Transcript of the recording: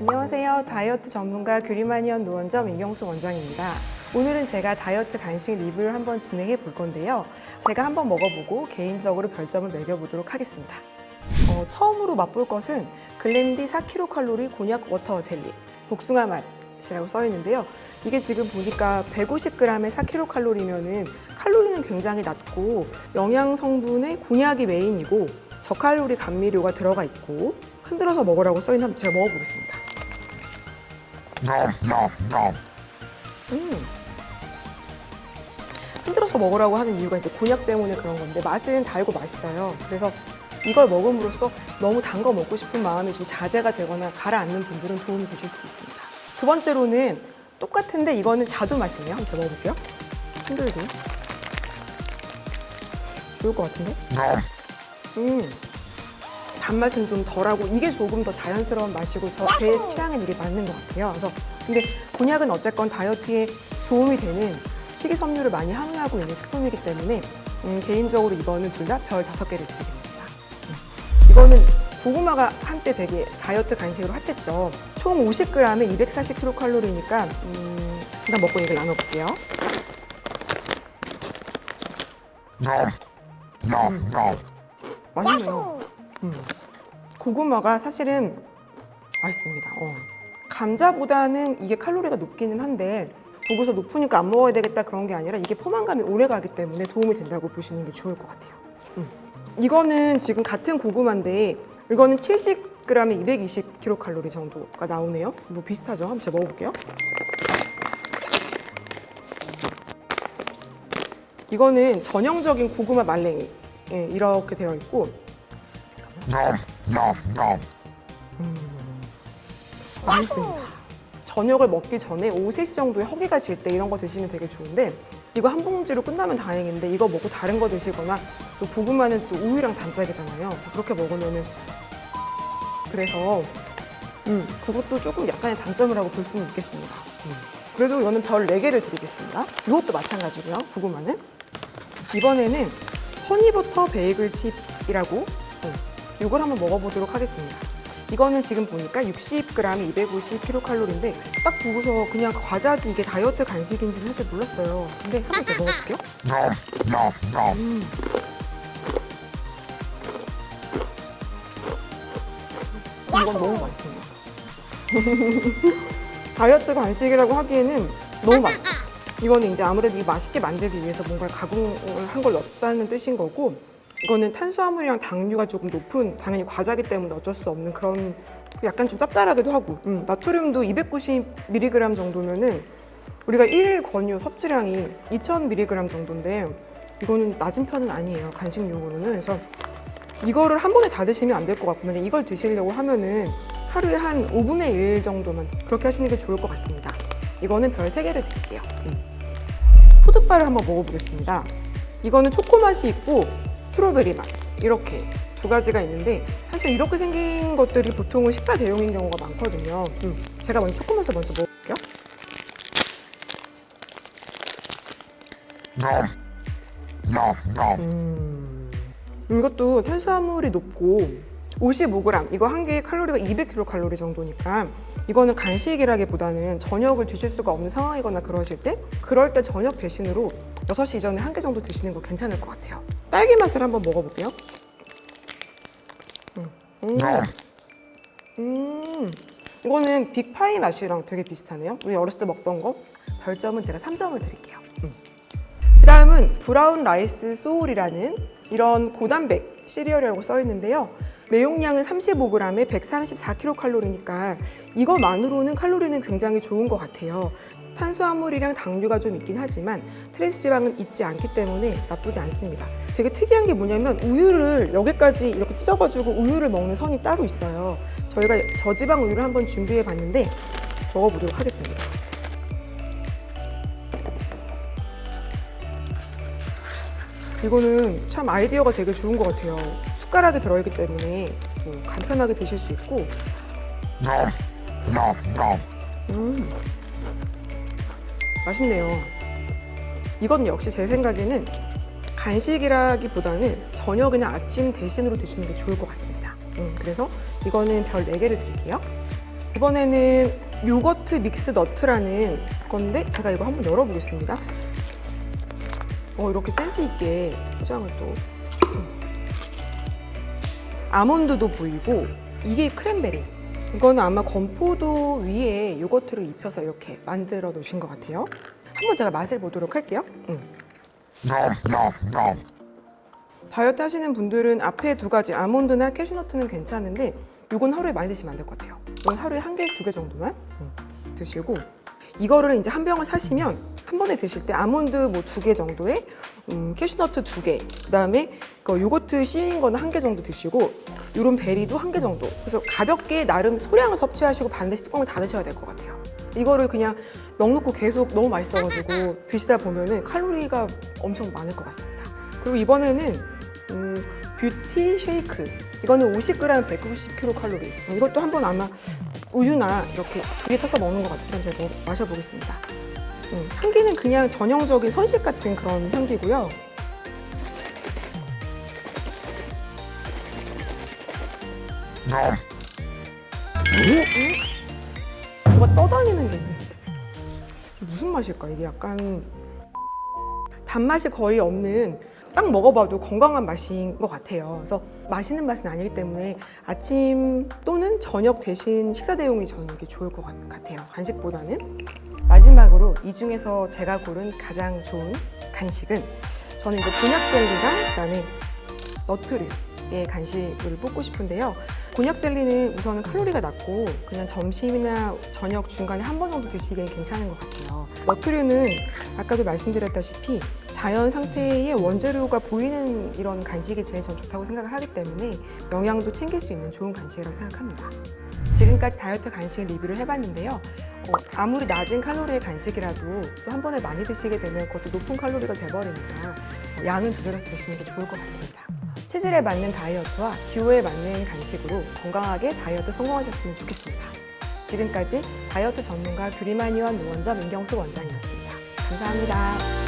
안녕하세요. 다이어트 전문가 규리마니언 노원점 윤경수 원장입니다. 오늘은 제가 다이어트 간식 리뷰를 한번 진행해 볼 건데요. 제가 한번 먹어보고 개인적으로 별점을 매겨보도록 하겠습니다. 어, 처음으로 맛볼 것은 글램디 4kcal 곤약 워터 젤리 복숭아 맛 이라고 써 있는데요. 이게 지금 보니까 150g에 4kcal면은 칼로리는 굉장히 낮고 영양 성분의 곤약이 메인이고 저칼로리 감미료가 들어가 있고 흔들어서 먹으라고 써 있는 한번 제가 먹어보겠습니다. 음. 흔들어서 먹으라고 하는 이유가 이제 곤약 때문에 그런 건데 맛은 달고 맛있어요. 그래서 이걸 먹음으로써 너무 단 거 먹고 싶은 마음이 좀 자제가 되거나 가라앉는 분들은 도움이 되실 수도 있습니다. 두 번째로는 똑같은데 이거는 자두 맛이네요. 한번 제가 먹어볼게요. 흔들고. 좋을 것 같은데? Nom. 음. 단맛은 좀 덜하고 이게 조금 더 자연스러운 맛이고 저, 제 취향엔 이게 맞는 것 같아요. 그래서 근데 곤약은 어쨌건 다이어트에 도움이 되는 식이섬유를 많이 함유하고 있는 식품이기 때문에 음, 개인적으로 이거는 둘 다 별 다섯 개를 드리겠습니다. 음. 이거는 고구마가 한때 되게 다이어트 간식으로 핫했죠. 총 50g에 240kcal니까 음, 일단 먹고 얘기를 나눠볼게요. 맛있네요. 음. 고구마가 사실은 맛있습니다. 어. 감자보다는 이게 칼로리가 높기는 한데 보고서 높으니까 안 먹어야 되겠다 그런 게 아니라 이게 포만감이 오래 가기 때문에 도움이 된다고 보시는 게 좋을 것 같아요. 음. 이거는 지금 같은 고구마인데 이거는 70g에 220kcal 정도가 나오네요. 뭐 비슷하죠? 한번 제가 먹어볼게요. 이거는 전형적인 고구마 말랭이 예, 이렇게 되어 있고 nom. 맛있습니다. 저녁을 먹기 전에 오후 3시 정도에 허기가 질 때 이런 거 드시면 되게 좋은데 이거 한 봉지로 끝나면 다행인데 이거 먹고 다른 거 드시거나 또 고구마는 또 우유랑 단짝이잖아요. 그래서 그렇게 먹으면은 그래서 음, 그것도 조금 약간의 단점이라고 볼 수는 있겠습니다. 음. 그래도 이거는 별 4개를 드리겠습니다. 이것도 마찬가지고요. 고구마는 이번에는 허니버터 베이글 칩이라고 음, 이걸 한번 먹어보도록 하겠습니다. 이거는 지금 보니까 60g에 250kcal인데 딱 보고서 그냥 과자지 이게 다이어트 간식인지는 사실 몰랐어요. 근데 한번 제가 먹어볼게요. Nom 이건 너무 맛있습니다. 다이어트 간식이라고 하기에는 너무 맛있다. 이거는 이제 아무래도 이 맛있게 만들기 위해서 뭔가 가공을 한 걸 넣었다는 뜻인 거고 이거는 탄수화물이랑 당류가 조금 높은 당연히 과자기 때문에 어쩔 수 없는 그런 약간 좀 짭짤하기도 하고 음, 나트륨도 290mg 정도면은 우리가 일일 권유 섭취량이 2000mg 정도인데 이거는 낮은 편은 아니에요 간식용으로는 그래서 이거를 한 번에 다 드시면 안 될 것 같고 만약 이걸 드시려고 하면은 하루에 한 5분의 1 정도만 그렇게 하시는 게 좋을 것 같습니다. 이거는 별 3개를 드릴게요. 음. 푸드바를 한번 먹어보겠습니다. 이거는 초코 맛이 있고 스트로베리 맛 이렇게 두 가지가 있는데 사실 이렇게 생긴 것들이 보통은 식사 대용인 경우가 많거든요. 음. 제가 먼저 초코 맛을 먼저 먹어볼게요. Nom. Nom. 이것도 탄수화물이 높고 55g 이거 한 개의 칼로리가 200kcal 정도니까 이거는 간식이라기보다는 저녁을 드실 수가 없는 상황이거나 그러실 때 그럴 때 저녁 대신으로 6시 이전에 한 개 정도 드시는 거 괜찮을 것 같아요 딸기 맛을 한번 먹어볼게요 음, 음, Nom. 음. 이거는 빅파이 맛이랑 되게 비슷하네요 우리 어렸을 때 먹던 거 별점은 제가 3점을 드릴게요 음. 그 다음은 브라운 라이스 소울이라는 이런 고단백 시리얼이라고 써 있는데요. 내용량은 35g에 134kcal니까 이거만으로는 칼로리는 굉장히 좋은 것 같아요. 탄수화물이랑 당류가 좀 있긴 하지만 트랜스 지방은 있지 않기 때문에 나쁘지 않습니다. 되게 특이한 게 뭐냐면 우유를 여기까지 이렇게 찢어가지고 우유를 먹는 선이 따로 있어요. 저희가 저지방 우유를 한번 준비해 봤는데 먹어보도록 하겠습니다. 이거는 참 아이디어가 되게 좋은 것 같아요. 숟가락이 들어있기 때문에 뭐 간편하게 드실 수 있고. 음, 맛있네요. 이건 역시 제 생각에는 간식이라기보다는 저녁이나 아침 대신으로 드시는 게 좋을 것 같습니다. 음, 그래서 이거는 별 4개를 드릴게요. 이번에는 요거트 믹스 너트라는 건데 제가 이거 한번 열어보겠습니다. 어, 이렇게 센스 있게 포장을 또. 음. 아몬드도 보이고 이게 크랜베리. 이거는 아마 건포도 위에 요거트를 입혀서 이렇게 만들어 놓으신 것 같아요. 한번 제가 맛을 보도록 할게요. 음. 다이어트 하시는 분들은 앞에 두 가지 아몬드나 캐슈너트는 괜찮은데 이건 하루에 많이 드시면 안 될 것 같아요. 이건 하루에 한 개, 두 개 정도만 음, 드시고 이거를 이제 한 병을 사시면 한 번에 드실 때 아몬드 뭐 두 개 정도에 음, 캐슈너트 두 개, 그다음에 그 요거트 씌인 거는 한 개 정도 드시고 요런 베리도 한 개 정도. 그래서 가볍게 나름 소량을 섭취하시고 반드시 뚜껑을 닫으셔야 될 것 같아요. 이거를 그냥 넉넉고 계속 너무 맛있어가지고 드시다 보면은 칼로리가 엄청 많을 것 같습니다. 그리고 이번에는 음, 뷰티 쉐이크. 이거는 50g 190kcal. 이것도 한번 아마 우유나 이렇게 두 개 타서 먹는 것 같아요. 제가 먹- 마셔보겠습니다. 음, 향기는 그냥 전형적인 선식 같은 그런 향기고요. nom. 뭐가 떠다니는 게 이게 무슨 맛일까? 이게 약간 단맛이 거의 없는 딱 먹어봐도 건강한 맛인 것 같아요. 그래서 맛있는 맛은 아니기 때문에 아침 또는 저녁 대신 식사 대용이 저는 이게 좋을 것 같- 같아요. 간식보다는 마지막으로 이 중에서 제가 고른 가장 좋은 간식은 저는 이제 곤약 젤리랑 그다음에 너트류의 간식을 뽑고 싶은데요. 곤약 젤리는 우선은 칼로리가 낮고 그냥 점심이나 저녁 중간에 한 번 정도 드시기엔 괜찮은 것 같아요. 너트류는 아까도 말씀드렸다시피 자연 상태의 원재료가 보이는 이런 간식이 제일 전 좋다고 생각을 하기 때문에 영양도 챙길 수 있는 좋은 간식이라고 생각합니다. 지금까지 다이어트 간식 리뷰를 해봤는데요. 어, 아무리 낮은 칼로리의 간식이라도 또 한 번에 많이 드시게 되면 그것도 높은 칼로리가 돼버리니까 어, 양은 조절해서 드시는 게 좋을 것 같습니다. 체질에 맞는 다이어트와 기호에 맞는 간식으로 건강하게 다이어트 성공하셨으면 좋겠습니다. 지금까지 다이어트 전문가 뷰리마니원 노원점 임경수 원장이었습니다. 감사합니다.